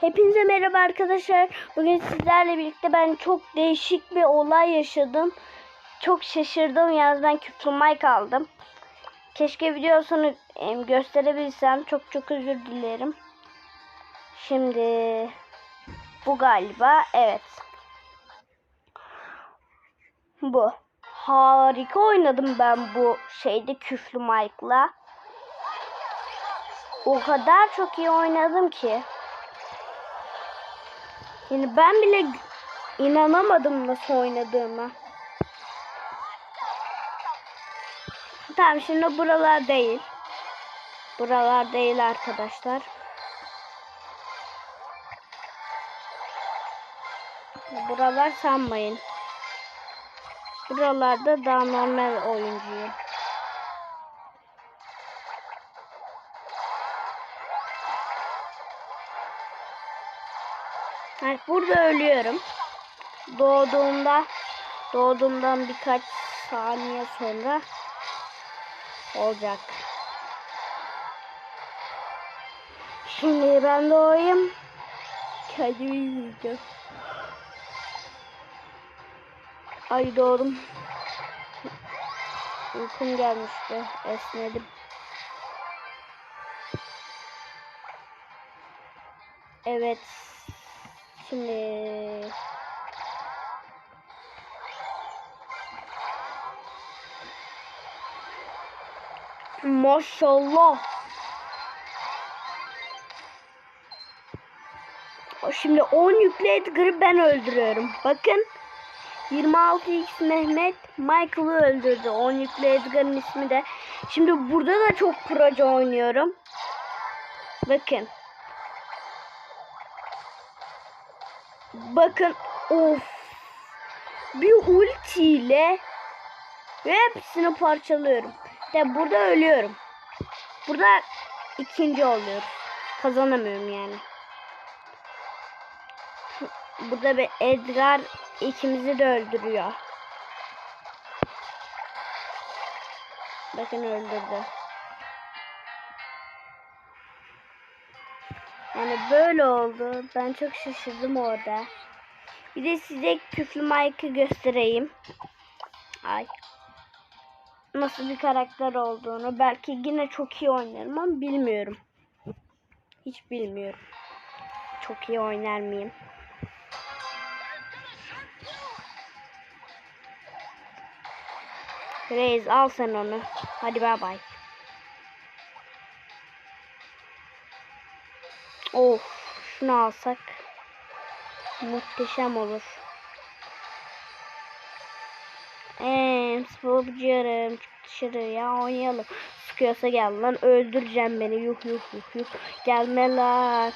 Hepinize merhaba arkadaşlar. Bugün sizlerle birlikte ben çok değişik bir olay yaşadım. Çok şaşırdım. Yalnız ben küflü mic aldım. Keşke videosunu em, gösterebilsem. Çok çok özür dilerim. Şimdi bu galiba. Evet. Bu. Harika oynadım ben bu şeyde küflü mic'la. O kadar çok iyi oynadım ki. Yani ben bile inanamadım nasıl oynadığıma. Tamam şimdi buralar değil. Buralar değil arkadaşlar. Buralar sanmayın. Buralarda daha normal oyuncuyum. Evet, burada ölüyorum. Doğduğumda doğduğumdan birkaç saniye sonra olacak. Şimdi ben doğayım. Kendimi yiyeceğim. Ay doğdum. Uykum gelmişti. Esnedim. Evet. Şimdi Maşallah. Şimdi 10 yüklü Edgar'ı ben öldürüyorum. Bakın 26x Mehmet Michael'ı öldürdü. 10 yüklü Edgar'ın ismi de. Şimdi burada da çok proje oynuyorum. Bakın. Bakın of. Bir ultiyle ve hepsini parçalıyorum. De burada ölüyorum. Burada ikinci oluyorum. Kazanamıyorum yani. Burada bir Edgar ikimizi de öldürüyor. Bakın öldürdü. Yani böyle oldu. Ben çok şaşırdım orada. Bir de size küflü Mike'ı göstereyim. Ay. Nasıl bir karakter olduğunu. Belki yine çok iyi oynarım ama bilmiyorum. Hiç bilmiyorum. Çok iyi oynar mıyım? Reis al sen onu. Hadi bay bay. Of şunu alsak muhteşem olur. Eee sporcularım çık dışarıya oynayalım. Sıkıyorsa gel lan öldüreceğim beni yuh yuh yuh yuh. Gelme lan.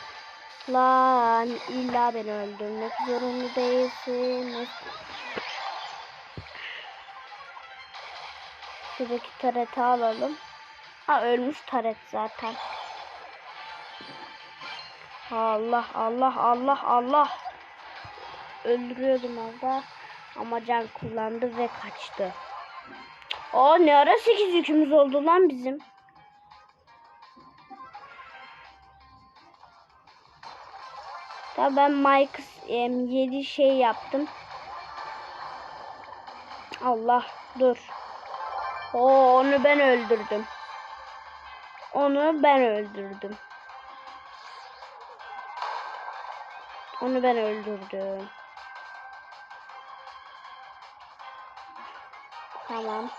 Lan illa beni öldürmek zorunda değilsiniz. Şuradaki tareti alalım. Ha ölmüş taret zaten. Allah Allah Allah Allah. Öldürüyordum orada. Ama can kullandı ve kaçtı. Aa ne ara 8 yükümüz oldu lan bizim. Tabii ben Mike 7 şey yaptım. Allah dur. Oo onu ben öldürdüm. Onu ben öldürdüm. Onu ben öldürdüm. Tamam.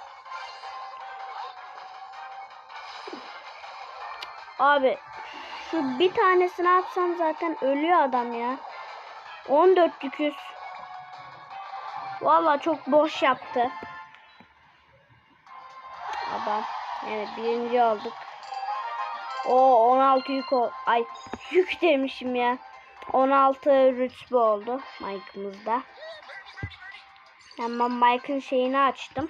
Abi şu bir tanesini atsam zaten ölüyor adam ya. 14 yüküz. Valla çok boş yaptı. Adam. Yani birinci olduk. O 16 yük ol. Ay yük demişim ya. 16 rütbe oldu Mike'ımızda. Hemen Mike'ın şeyini açtım.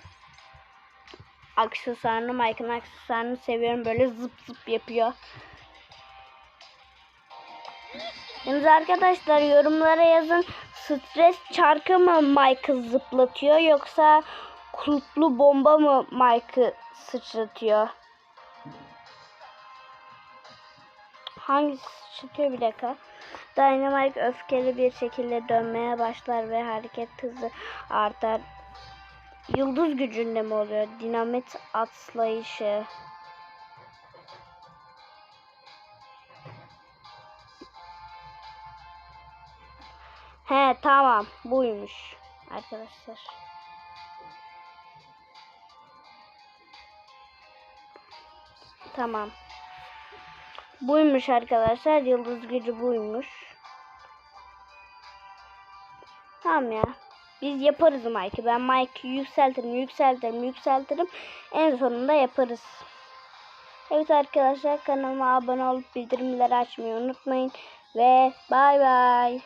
Aksesuarını Mike'ın aksesuarını seviyorum. Böyle zıp zıp yapıyor. Yalnız arkadaşlar yorumlara yazın. Stres çarkı mı Mike'ı zıplatıyor yoksa kulplu bomba mı Mike'ı sıçratıyor? Hangisi sıçratıyor bir dakika. Dynamite öfkeli bir şekilde dönmeye başlar ve hareket hızı artar. Yıldız gücünde mi oluyor? Dinamit atlayışı. He tamam buymuş arkadaşlar. Tamam. Buymuş arkadaşlar. Yıldız gücü buymuş. Tamam ya. Biz yaparız Mike'ı. Ben Mike'ı yükseltirim, yükseltirim, yükseltirim. En sonunda yaparız. Evet arkadaşlar kanalıma abone olup bildirimleri açmayı unutmayın. Ve bay bay.